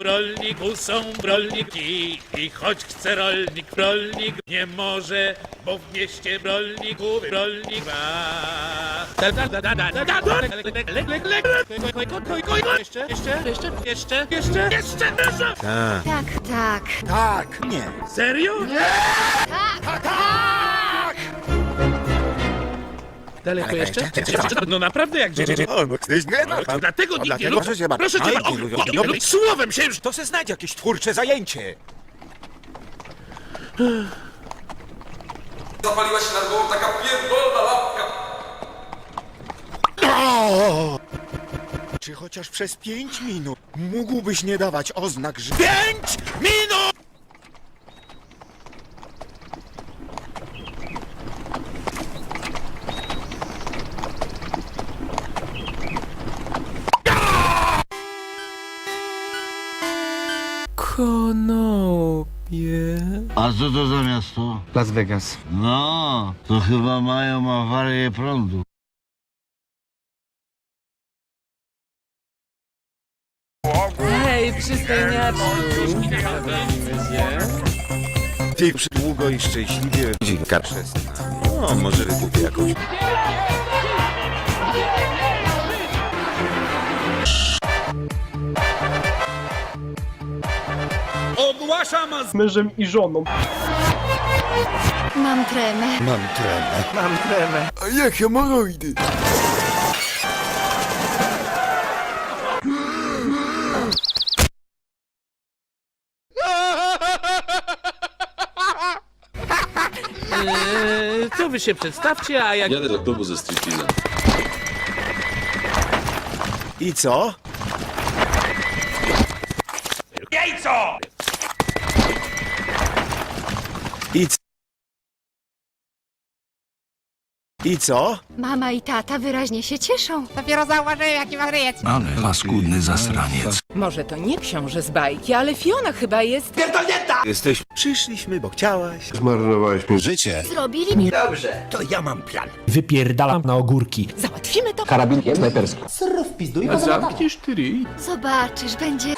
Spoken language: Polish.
W rolniku są rolniki i choć chce rolnik, rolnik nie może, bo w mieście w rolniku rolnik ma. Jeszcze, jeszcze, jeszcze, jeszcze, jeszcze, jeszcze. Tak, tak. Tak, nie. Serio? Daleko jeszcze? No naprawdę jak gdzie? O, bo jesteś genialny. Dlatego nikt nie dlatego lubi. proszę cię. Proszę nie lubię. O, o, o, Słowem się już To se znajdź jakieś twórcze zajęcie. Zapaliła się nad głową taka pierdolna lampka. Czy chociaż przez pięć minut mógłbyś nie dawać oznak, że... Pięć minut! A co to za miasto? Las Vegas. No, to chyba mają awarię prądu. Hej, przystojniaczku! Ty długo i szczęśliwie dzinka przez... O, może wykupię jakąś... ogłaszam Z mężem i żoną. Mam tremę. Mam tremę. Mam tremę. A jak hemoroidy? Eee, to wy się przedstawcie, a jak... Jadę do klubu ze striptizem. I co? I c... I co? Mama i tata wyraźnie się cieszą. Dopiero zauważyłem, jaki ma ryjec. Ale paskudny zasraniec. Może to nie książę z bajki, ale Fiona chyba jest... Jesteś... Przyszliśmy, bo chciałaś. Zmarnowałeś mi życie. Zrobili mi Wypierdalam na ogórki. Załatwimy to? Karabinkiem snajperskim. Zobaczysz, będzie...